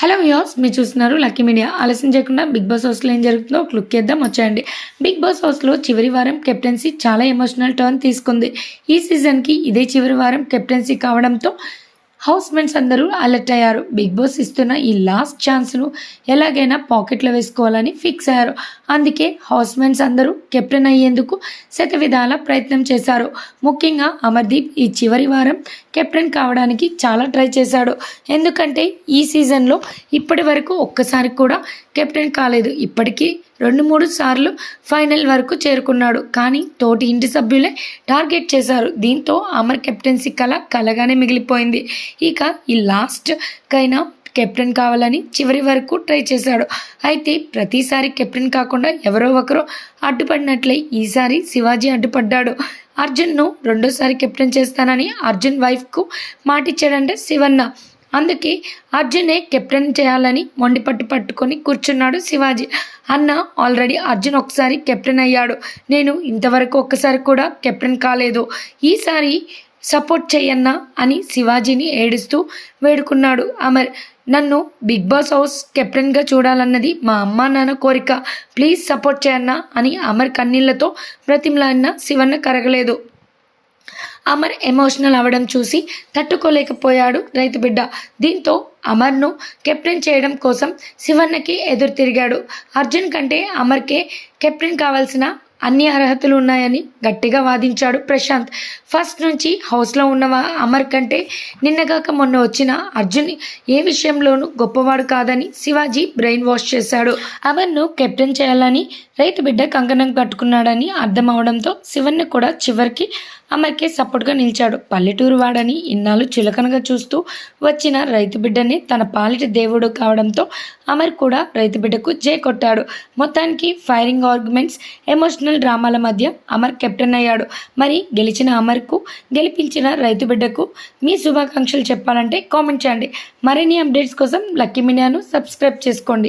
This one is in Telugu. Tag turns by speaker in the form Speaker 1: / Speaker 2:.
Speaker 1: హలో వ్యూస్ మీరు చూస్తున్నారు లక్కీ మీడియా. ఆలస్యం చేయకుండా బిగ్ బాస్ హౌస్లో ఏం జరుగుతుందో ఒక లుక్ చేద్దాం వచ్చేయండి. బిగ్ బాస్ హౌస్లో చివరి వారం కెప్టెన్సీ చాలా ఎమోషనల్ టర్న్ తీసుకుంది. ఈ సీజన్కి ఇదే చివరి వారం కెప్టెన్సీ కావడంతో హౌస్ మేట్స్ అందరూ అలర్ట్ అయ్యారు. బిగ్ బాస్ ఇస్తున్న ఈ లాస్ట్ ఛాన్స్ను ఎలాగైనా పాకెట్లో వేసుకోవాలని ఫిక్స్ అయ్యారు. అందుకే హౌస్ మేట్స్ అందరూ కెప్టెన్ అయ్యేందుకు శత విధాల ప్రయత్నం చేశారు. ముఖ్యంగా అమర్దీప్ ఈ చివరి వారం కెప్టెన్ కావడానికి చాలా ట్రై చేశాడు. ఎందుకంటే ఈ సీజన్లో ఇప్పటి వరకు ఒక్కసారి కూడా కెప్టెన్ కాలేదు. ఇప్పటికీ రెండు మూడు సార్లు ఫైనల్ వరకు చేరుకున్నాడు. కానీ తోటి ఇంటి సభ్యులే టార్గెట్ చేశారు. దీంతో అమర్ కెప్టెన్సీ కళ కలగానే మిగిలిపోయింది. ఇక ఈ లాస్ట్ కైనా కెప్టెన్ కావాలని చివరి వరకు ట్రై చేశాడు. అయితే ప్రతిసారి కెప్టెన్ కాకుండా ఎవరో ఒకరు అడ్డుపడినట్లే ఈసారి శివాజీ అడ్డుపడ్డాడు. అర్జున్ను రెండోసారి కెప్టెన్ చేస్తానని అర్జున్ వైఫ్కు మాటిచ్చాడంటే శివన్న. అందుకే అర్జునే కెప్టెన్ చేయాలని మొండిపట్టు పట్టుకొని కూర్చున్నాడు శివాజీ. అన్న ఆల్రెడీ అర్జున్ ఒకసారి కెప్టెన్ అయ్యాడు. నేను ఇంతవరకు ఒక్కసారి కూడా కెప్టెన్ కాలేదు. ఈసారి సపోర్ట్ చేయన్నా అని శివాజీని ఏడుస్తూ వేడుకున్నాడు అమర్. నన్ను బిగ్ బాస్ హౌస్ కెప్టెన్గా చూడాలన్నది మా అమ్మ నాన్న కోరిక. ప్లీజ్ సపోర్ట్ చేయన్నా అని అమర్ కన్నీళ్ళతో బ్రతిమలాడిన శివన్న కరగలేదు. అమర్ ఎమోషనల్ అవడం చూసి తట్టుకోలేకపోయాడు రైతు బిడ్డ. దీంతో అమర్ను కెప్టెన్ చేయడం కోసం శివన్నకి ఎదురు తిరిగాడు. అర్జున్ కంటే అమర్కే కెప్టెన్ కావాల్సిన అన్ని అర్హతలు ఉన్నాయని గట్టిగా వాదించాడు ప్రశాంత్. ఫస్ట్ నుంచి హౌస్లో ఉన్న అమర్ కంటే నిన్నగాక మొన్న వచ్చిన అర్జున్ ఏ విషయంలోనూ గొప్పవాడు కాదని శివాజీ బ్రెయిన్ వాష్ చేశాడు. అమర్ను కెప్టెన్ చేయాలని రైతు బిడ్డ కంకణం కట్టుకున్నాడని అర్థం అవడంతో శివన్ని కూడా చివరికి అమర్కే సపోర్ట్గా నిలిచాడు. పల్లెటూరు వాడని ఇన్నాళ్ళు చులకనగా చూస్తూ వచ్చిన రైతు బిడ్డని తన పాలిటి దేవుడు కావడంతో అమర్ కూడా రైతు బిడ్డకు జై కొట్టాడు. మొత్తానికి ఫైరింగ్ ఆర్గ్యుమెంట్స్ ఎమోషనల్ డ్రామాల మధ్య అమర్ కెప్టెన్ అయ్యాడు. మరి గెలిచిన అమర్కు గెలిపించిన రైతు బిడ్డకు మీ శుభాకాంక్షలు చెప్పాలంటే కామెంట్ చేయండి. మరిన్ని అప్డేట్స్ కోసం లక్కీ మీడియాను సబ్స్క్రైబ్ చేసుకోండి.